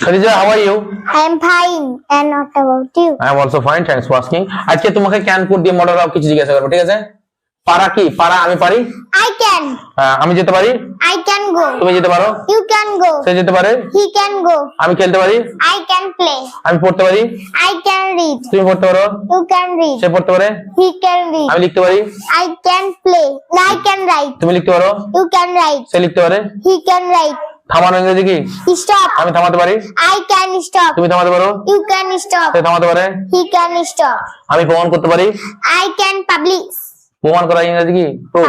Khadija, how are you? I am fine. And what about you? I am also fine. Thanks for asking. আজকে তোমাকে can could দিয়ে model of কিছু জিজ্ঞাসা করব ঠিক আছে পারা কি পারা আমি পারি I can. আহ, আমি যেতে পারি I can go. তুমি যেতে পারো You can go. সে যেতে পারে He can go. আমি খেলতে পারি I can play. আমি পড়তে পারি I can read. তুমি পড়তে পারো You can read. সে পড়তে পারে He can read. আমি লিখতে পারি I can play. I can write. তুমি লিখতে পারো You can write. সে লিখতে পারে He can write. থামানো ইংরেজি কি Stop. আমি থামাতে পারি আই ক্যান stop. তুমি থামাতে পারো ইউ ক্যান stop. সে থামাতে পারে হি ক্যান stop. আমি প্রমাণ করতে পারি আই can publish. প্রমাণ করা ইংরেজি কি। Uh,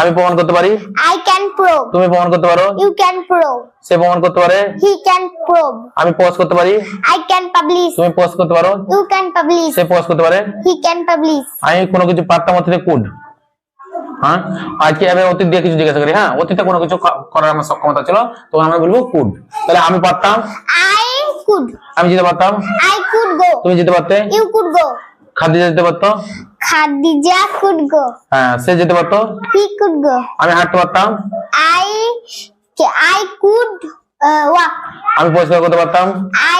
আমি প্রমাণ করতে পারি I can probe. তুমি প্রমাণ করতে পারো You can probe. সে প্রমাণ করতে পারে He can probe. আমি পোস্ট করতে পারি I can publish. তুমি পোস্ট করতে পারো You can publish. সে পোস্ট করতে পারে He can publish. আমি কোনো কিছু পারতাম অতীতে কুড হ্যাঁ আজকে আমি অতীত দিয়ে কিছু জিজ্ঞাসা করি হ্যাঁ অতীতে কোনো কিছু করার আমার সক্ষমতা ছিল তখন আমরা বলব কুড তাহলে আমি পারতাম I could. আমি যেতে পারতাম I could go. তুমি যেতে পারতে You could go. খাদিজা যেতে পারতো Khadija could go. হ্যাঁ সে যেতে পারতো He could go. আমি হাঁটতে পারতাম I could uh, walk. আমি পরিষ্কার করতে পারতাম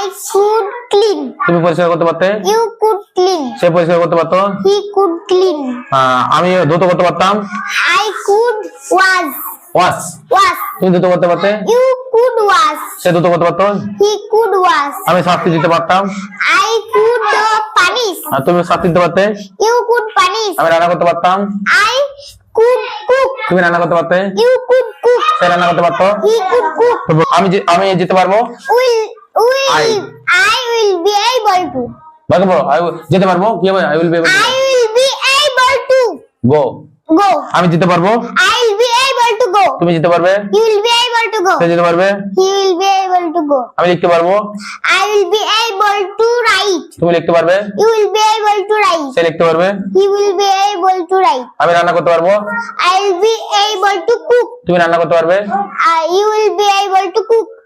I could clean. তুমি পরিষ্কার করতে পারতে You could clean. সে পরিষ্কার করতে পারতো He could clean. আহ, আমি ধুতো করতে পারতাম I could wash. Wash Wash. তুমি ধুতো করতে পারতে You could wash. সে ধুতো করতে পারতো He could wash. আমি শাস্তি দিতে পারতাম I could uh, punish. আর তুমি শাস্তি দিতে পারতে You could punish. আমি রান্না করতে পারতাম I could cook. তুমি রান্না করতে পারতে You could cook. সে রান্না করতে পারতো He could cook. আমি আমি যেতে পারব will I. I will be able to. বাকি বলো I will- যেতে পারব কি হবে I will be I will be able to go go. আমি যেতে পারব I will be able to go. তুমি যেতে পারবে You will be able to go. সে যেতে পারবে He will be able to go. আমি লিখতে পারব I will be able to write. তুমি লিখতে পারবে You will be able to write. সে লিখতে পারবে He will be able to write. আমি রান্না করতে পারব I will be able to cook. তুমি রান্না করতে পারবে Uh, you will be able to cook.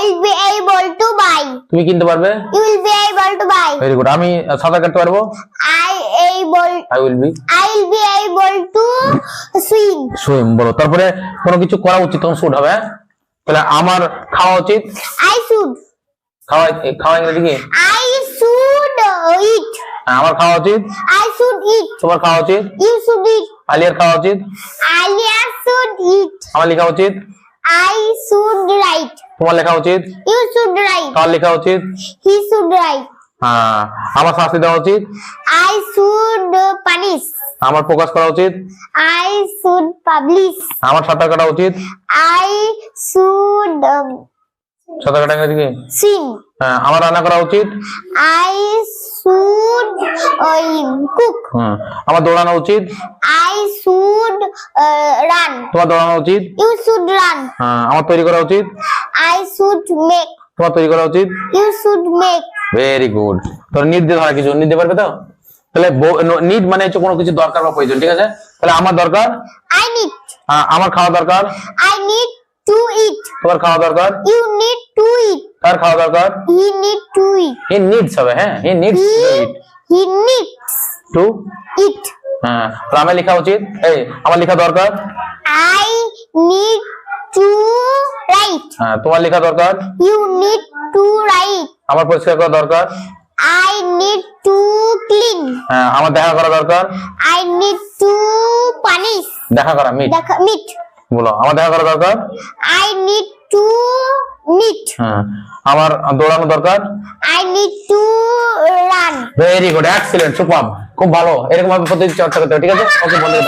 will be able to buy. তুমি কিনতে পারবে You will be able to buy. Very good আমি সাঁতার কাটতে পারব I able I will be I will be able to swim. Swim বলো তারপরে কোনো কিছু করা উচিত তখন শুট হবে হ্যাঁ? তাহলে আমার খাওয়া উচিত I should. খাওয়া খাওয়া ইংরেজি কি I should eat. হ্যাঁ, আমার খাওয়া উচিত I should eat. তোমার খাওয়া উচিত You should eat. আলিয়ার খাওয়া উচিত Alia should eat. আমার লেখা উচিত I should write. তোমার লেখা উচিত You should write. তার লেখা উচিত He should write. হ্যাঁ আমার শাস্তি দেওয়া উচিত I should uh, punish. আমার প্রকাশ করা উচিত I should publish. আমার সাঁতার কাটা উচিত I should um, সাঁতার কাটা ইংরেজি কি sing. হ্যাঁ আমার রান্না করা উচিত I cook. হ্যাঁ আমার দৌড়ানো উচিত should uh, run. তোমার দৌড়ানো উচিত should run. হ্যাঁ আমার তৈরি করা উচিত I should make. তোমার তৈরি করা উচিত You should make. Very good তোর নিট দিয়ে ধরা কিছু নিট দিতে পারবে তো তাহলে নিট মানে হচ্ছে কোনো কিছু দরকার বা প্রয়োজন ঠিক আছে তাহলে আমার দরকার I need. আহ, আমার খাওয়া দরকার I need to eat. তোমার খাওয়া দরকার You need to eat. তার খাওয়া দরকার He need to eat. He needs হবে হ্যাঁ he needs to eat he needs to it. হ্যাঁ আমার লেখা উচিত এই আমার লেখা দরকার I need to write. হ্যাঁ তোমার লেখা দরকার You need to write. আমার পরিষ্কার করা দরকার I need to clean. হ্যাঁ আমার দেখা করা দরকার I need to punish. দেখা করা মিট c- meat. বলো আমার দেখা করা দরকার I need to meet. হ্যাঁ আমার দৌড়ানো দরকার I need to run. Very good excellent super খুব ভালো। এরকম ভাবে প্রতিদিন চর্চা করতে হবে, ঠিক আছে? ওকে বন্ধু